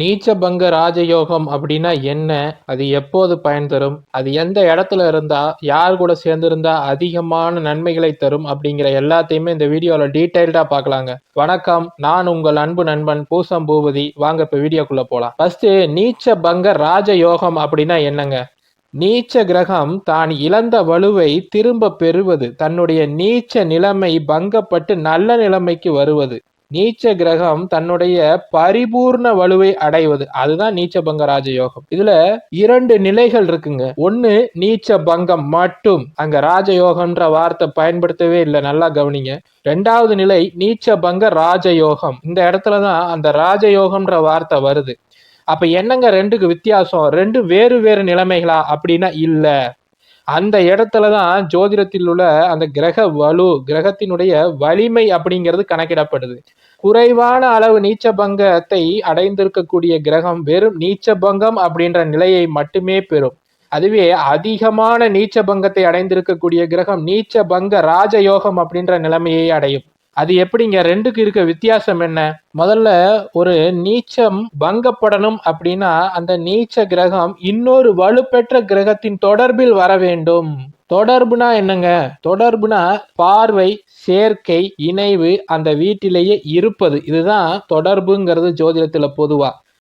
நீச்சபங்க ராஜயோகம் அப்படின்னா என்ன? அது எப்போது பயன் தரும்? அது எந்த இடத்துல இருந்தா யார் கூட சேர்ந்திருந்தா அதிகமான நன்மைகளை தரும் அப்படிங்கிற எல்லாத்தையுமே இந்த வீடியோல டீட்டெயில்டா பார்க்கலாங்க. வணக்கம் நான் உங்கள் அன்பு நண்பன் பூசம் பூபதி வாங்க இப்ப வீடியோக்குள்ள போலாம். ஃபர்ஸ்ட் நீச்சபங்க ராஜயோகம் அப்படின்னா என்னங்க? நீச்ச கிரகம் தான் இழந்த வலுவை திரும்ப பெறுவது. தன்னுடைய நீச்ச நிலைமை பங்கப்பட்டு நல்ல நிலைமைக்கு வருவது. நீச்ச கிரகம் தன்னுடைய பரிபூர்ண வலுவை அடைவது. அதுதான் நீச்ச பங்க ராஜயோகம். இதுல இரண்டு நிலைகள் இருக்குங்க. ஒன்னு நீச்ச பங்கம் மட்டும். அங்க ராஜயோகம்ன்ற வார்த்தை பயன்படுத்தவே இல்லை. நல்லா கவனிங்க. ரெண்டாவது நிலை நீச்ச பங்க ராஜயோகம். இந்த இடத்துலதான் அந்த ராஜயோகம்ன்ற வார்த்தை வருது. அப்ப என்னங்க ரெண்டுக்கு வித்தியாசம்? ரெண்டு வேறு வேறு நிலைமைகளா? அப்படின்னா இல்லை. அந்த இடத்துல தான் ஜோதிடத்தில் உள்ள அந்த கிரக வலு கிரகத்தினுடைய வலிமை அப்படிங்கிறது கணக்கிடப்படுது. குறைவான அளவு நீச்ச பங்கத்தை அடைந்திருக்கக்கூடிய கிரகம் வெறும் நீச்ச பங்கம் அப்படின்ற நிலையை மட்டுமே பெறும். அதுவே அதிகமான நீச்ச பங்கத்தை அடைந்திருக்கக்கூடிய கிரகம் நீச்ச பங்க ராஜயோகம் அப்படின்ற நிலைமையை அடையும். அது எப்படிங்க? ரெண்டுக்கு இருக்க வித்தியாசம் என்ன? முதல்ல ஒரு நீச்சம் பங்கப்படணும் அப்படின்னா அந்த நீச்ச கிரகம் இன்னொரு வலுப்பெற்ற கிரகத்தின் தொடர்பில் வர வேண்டும். தொடர்புனா என்னங்க? தொடர்புனா பார்வை சேர்க்கை இணைவு அந்த வீட்டிலேயே இருப்பது. இதுதான் தொடர்புங்கிறது ஜோதிடத்துல பொதுவா.